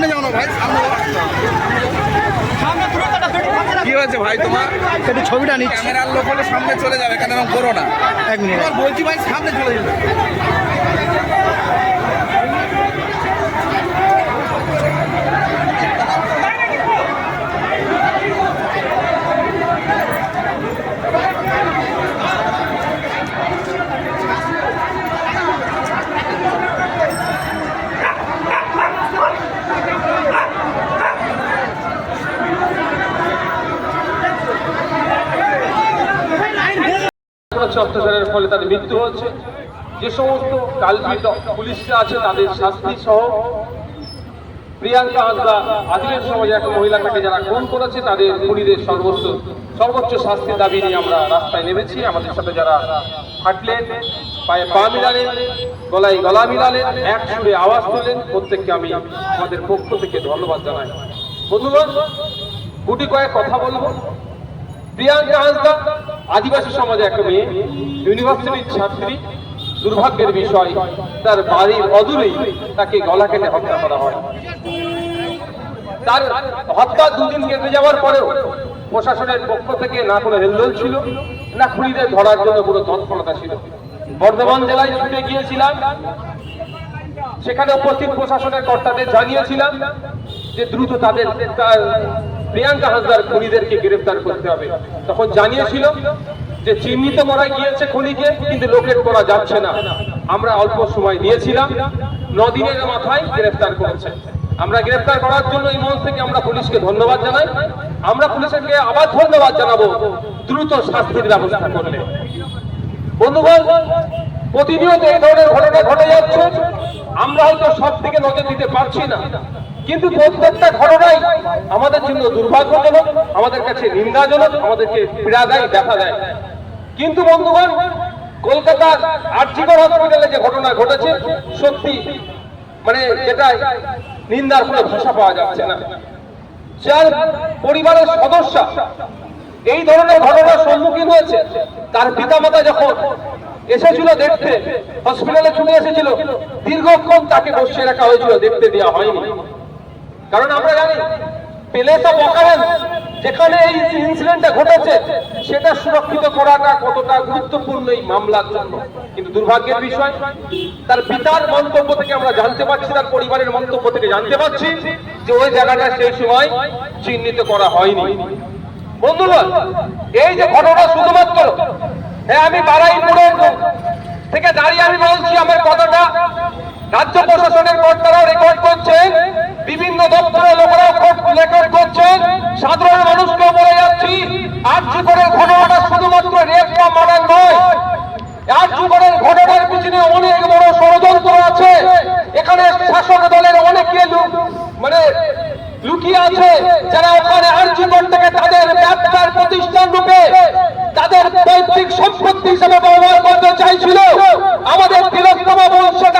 সামনে যাও না ভাই সামনে কি হয়েছে ভাই তোমার? একটু ছবিটা নিচ্ছি। ক্যামেরার লোক হলে সামনে চলে যাবে কেন এরকম করো না। এক মিনিট। বলছি ভাই সামনে চলে যাবে। হচ্ছে অত্যাচারের ফলে তাদের মৃত্যু হচ্ছে। যে সমস্ত কালপিট পুলিশরা আছে, তাদের শাস্তি সহ প্রিয়াঙ্কা হাজরা আদিলের সমাজে এক মহিলাটাকে যারা খুন করেছে, তাদের খুনিদের সর্বোচ্চ সর্বোচ্চ শাস্তির দাবি নিয়ে আমরা রাস্তায় নেমেছি। আমাদের সাথে যারা হাঁটলেন পায়ে পা মিলালেন, গলায় গলা মিলালেন, এক সুরে আওয়াজ তুললেন, প্রত্যেককে আমি আমাদের পক্ষ থেকে ধন্যবাদ জানাই। বন্ধুগণ, গুটি কয়েক কথা বলব। প্রিয়াঙ্কা হাসদা আদিবাসী সমাজে একটা মেয়ে, ইউনিভার্সিটির ছাত্রী, দুর্ভাগ্যের বিষয়, তার বাড়ির অদূরেই তাকে গলা কেটে হত্যা করা হয়। তার হত্যা দুদিন কেটে যাওয়ার পরেও প্রশাসনের পক্ষ থেকে না কোনো হেলদোল ছিল, না খুনিদের ধরার জন্য কোনো তৎপরতা ছিল। বর্ধমান জেলায় ছুটে গিয়েছিলাম, সেখানে উপস্থিত প্রশাসনের কর্তাদের জানিয়েছিলাম যে দ্রুত তাদের প্রিয়াঙ্কা হাসদার খুনিদেরকে গ্রেফতার করতে হবে। তখন জানিয়েছিল যে চিহ্নিত করা গিয়েছে খুনিকে, কিন্তু লোকের করা যাচ্ছে না। আমরা অল্প সময় দিয়েছিলাম নদিনের মাথায় গ্রেফতার করেছে। আমরা গ্রেফতার করার জন্য এই মঞ্চ থেকে আমরা পুলিশকে ধন্যবাদ জানাই। আমরা পুলিশকে আবার ধন্যবাদ জানাব দ্রুত শাস্তির ব্যবস্থা করলে বন্ধুগণ, প্রতিনিয়ত এই ধরনের ঘটনা ঘটে যাচ্ছে। আমরা হয়তো সব দিকে নজর দিতে পারছি না। কিন্তু প্রত্যেকটা ঘটনাই আমাদের জন্য দুর্ভাগ্যজনক, আমাদের কাছে নিন্দাজনক আমাদেরকে পীড়াদায়ী দেখা দেয়। কিন্তু বন্ধুগণ, কলকাতার আর্জিকর হসপিটালে যে ঘটনা ঘটেছে, সত্যি মানে যেটা নিন্দার কোনো ভাষা পাওয়া যাচ্ছে না। যার পরিবারের সদস্য এই ধরনের ঘটনার সম্মুখীন হয়েছে, তার পিতামাতা যখন এসেছিল দেখতে হসপিটালে চলে এসেছিল, দীর্ঘক্ষণ তাকে বসিয়ে রাখা হয়েছিল, দেখতে দেওয়া হয়নি। কারণ আমরা জানি প্লেস অফ অকারেন্স যেখানে এই ইনসিডেন্টটা ঘটেছে, সেটা সুরক্ষিত করাটা কতটা গুরুত্বপূর্ণ এই মামলার জন্য। কিন্তু দুর্ভাগ্যের বিষয়, তার পিতার মন্তব্য থেকে আমরা জানতে পারছি, তার পরিবারের মন্তব্য থেকে জানতে পারছি যে ওই জায়গাটা সেই সময় চিহ্নিত করা হয়নি। বন্ধুগণ, এই যে ঘটনা শুধুমাত্র হ্যাঁ আমি বারাইপুরের থেকে দাঁড়িয়ে আমি বলছি, আমার কথাটা রাজ্য প্রশাসনের কর্তারাও রেকর্ড করছেন। বিভিন্ন দপ্তরের লোকেরাও রেকর্ড করছেন, সাধারণ মানুষকে বলে যাচ্ছি আর্জি করে ঘটনাটা শুধুমাত্র রেপ বা মার্ডার নয়। করে ঘটনার পিছনে অনেক বড় ষড়যন্ত্র আছে। এখানে শাসক দলের অনেকে মানে লুকিয়ে আছে, যারা ওখানে আর্জিকর থেকে তাদের ব্যবসার প্রতিষ্ঠান রূপে তাদের পৈতৃক সম্পত্তি হিসেবে ব্যবহার করতে চাইছিল। আমাদের তিলোত্তমা বংশটা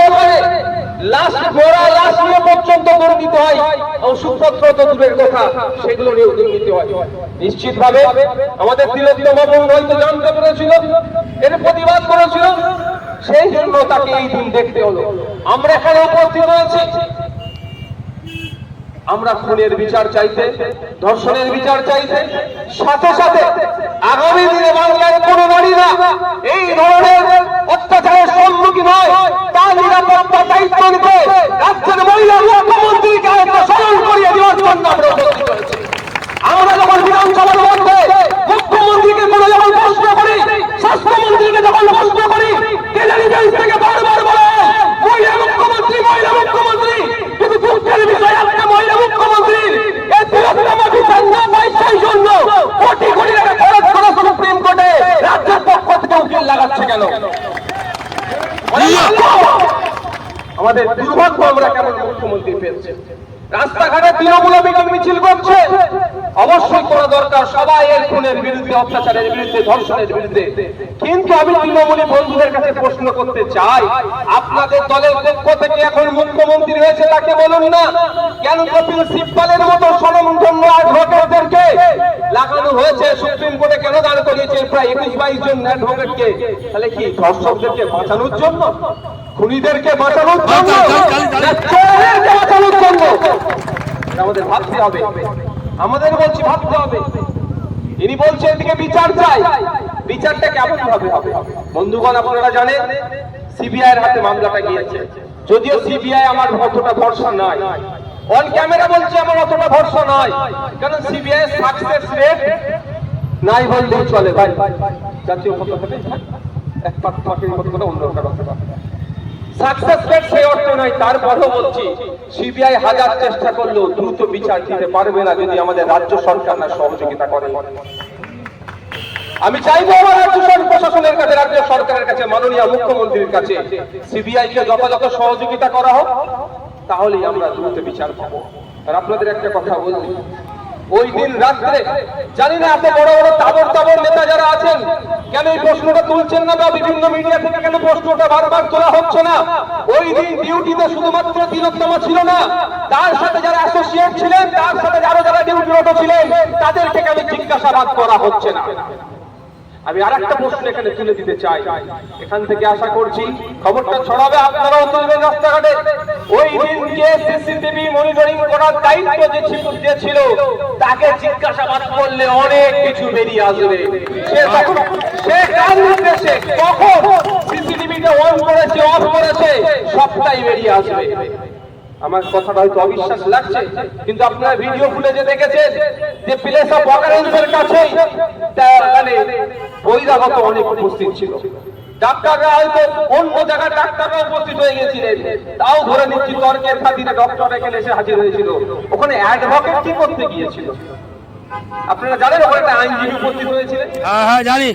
পর্যন্ত হয়। ওষুধপত্র তো দূরের কথা, সেগুলো নিয়েও দুর্নীতি হয়। নিশ্চিত ভাবে আমাদের হয়তো জানতে পেরেছিল, এর প্রতিবাদ করেছিল, সেই জন্য তাকে এই দিন দেখতে হলো। আমরা এখানে উপস্থিত হয়েছি। আমরা খুনের বিচার চাইতে, ধর্ষণের বিচার চাইতে, সাথে সাথে আগামী দিনে বাংলার কোন নারীরা এই ধরনের অত্যাচারের সম্মুখীন হয় তার নিরাপত্তা দায়িত্ব নিতে রাজ্যের মহিলা মুখ্যমন্ত্রীকে একটা স্মরণ করিয়ে দেওয়ার জন্য আমরা উপস্থিত হয়েছি আমরা যখন বিধানসভার মধ্যে মুখ্যমন্ত্রীকে কোনো যখন প্রশ্ন করি স্বাস্থ্যমন্ত্রীকে যখন প্রশ্ন করি কেজারি বেঞ্চ থেকে বারবার বলে মহিলা মুখ্যমন্ত্রী মহিলা মুখ্যমন্ত্রী কিন্তু দুঃখের বিষয় একটা মহিলা মুখ্যমন্ত্রী এই তিলোত্তমা বিচার না পাই সেই জন্য কোটি কোটি টাকা খরচ করে সুপ্রিম কোর্টে রাজ্যের পক্ষ থেকে উকিল লাগাচ্ছে কেন আমাদের দুর্ভাগ্য আমরা কেমন মুখ্যমন্ত্রী পেয়েছি রাস্তাঘাটে তৃণমূল মিছিল করছে। অবশ্যই করা দরকার সবাই এর খুনের বিরুদ্ধে, অত্যাচারের বিরুদ্ধে, ধর্ষণের বিরুদ্ধে। কিন্তু আমি তৃণমূলী বন্ধুদের কাছে প্রশ্ন করতে চাই, আপনাদের দলের পক্ষ থেকে এখন মুখ্যমন্ত্রী হয়েছে তাকে বলুন না। কেন কপিল সিব্বালের মতো স্বনামধন্য অ্যাডভোকেটদেরকে লাগানো হয়েছে? সুপ্রিম কোর্টে কেন দাঁড় করিয়েছে? প্রায় একুশ বাইশ জন অ্যাডভোকেটকে। তাহলে কি ধর্ষকদেরকে বাঁচানোর জন্য? খুনিদেরকে বাঁচানোর জন্য বাঁচানোর জন্য। আমাদের ভাবতে হবে। আমাদের বলছি ভাবতে হবে। ইনি বলছে এদিকে বিচার চাই। বিচারটা কেমন ভাবে হবে? বন্ধুগণ আপনারা জানেন সিবিআই এর হাতে মামলাটা গিয়েছে। যদিও সিবিআই আমার অতটা ভরসা নাই। অন ক্যামেরা বলছে আমার অতটা ভরসা নয় কারণ সিবিআই সাকসেস রেট নাই বললেই চলে। ভাই জাতীয় পতাকাতে এক পাক পাখির মতো করে অন্য কারও সাকসেস রেট সেই অর্থ নয়, তারপরেও বলছি সিবিআই হাজার চেষ্টা করলেও দ্রুত বিচার দিতে পারবে না যদি আমাদের রাজ্য সরকার না সহযোগিতা করে। আমি চাইব আমার রাজ্য প্রশাসনের কাছে, রাজ্য সরকারের কাছে, মাননীয় মুখ্যমন্ত্রীর কাছে সিবিআই কে যথাযথ সহযোগিতা করা হোক, তাহলেই আমরা দ্রুত বিচার পাবো। আর আপনাদের একটা কথা বলছি ওই দিন রাত্রে, জানি না এত বড় বড় তাবর তাবর নেতা যারা আছেন, কেন এই প্রশ্নটা তুলছেন না বা বিভিন্ন মিডিয়া থেকে কেন প্রশ্নটা বারবার তোলা হচ্ছে না? ওই দিন ডিউটিতে শুধুমাত্র তিলোত্তমা ছিল না, তার সাথে যারা অ্যাসোসিয়েট ছিলেন, তার সাথে আরও যারা ডিউটিরত ছিলেন তাদের তাদেরকে কেন জিজ্ঞাসাবাদ করা হচ্ছে না? আমি আর একটা প্রশ্ন এখানে তুলে দিতে চাই। এখান থেকে আশা করছি খবরটা ছড়াবে, আপনারাও তুলবেন রাস্তাঘাটে। ওই দিনকে সিসিটিভি মনিটরিং করার দায়িত্ব যে ছিল যে ছিল, তাকে জিজ্ঞাসাবাদ করলে অনেক কিছু বেরিয়ে আসবে। সে তখন, সে কার নির্দেশে কখন সিসিটিভিটা অন করেছে, অফ করেছে, সবটাই বেরিয়ে আসবে। আমার কথাটা হয়তো অবিশ্বাস লাগছে, কিন্তু আপনারা ভিডিও ফুটেজে দেখেছেন যে প্লেস অফ অকারেন্সের মানে বহিরাগত অনেক উপস্থিত ছিল। ডাক্তাররা হয়তো অন্য জায়গায় ডাক্তাররা উপস্থিত হয়ে গেছিলেন। তাও ধরে নিচ্ছি তর্কের খাতিরে ডক্টর এখানে এসে হাজির হয়েছিল। ওখানে অ্যাডভোকেট কি করতে গিয়েছিল। আপনারা জানেন ওখানে একটা আইনজীবী উপস্থিত হয়েছিলেন? হ্যাঁ হ্যাঁ জানি।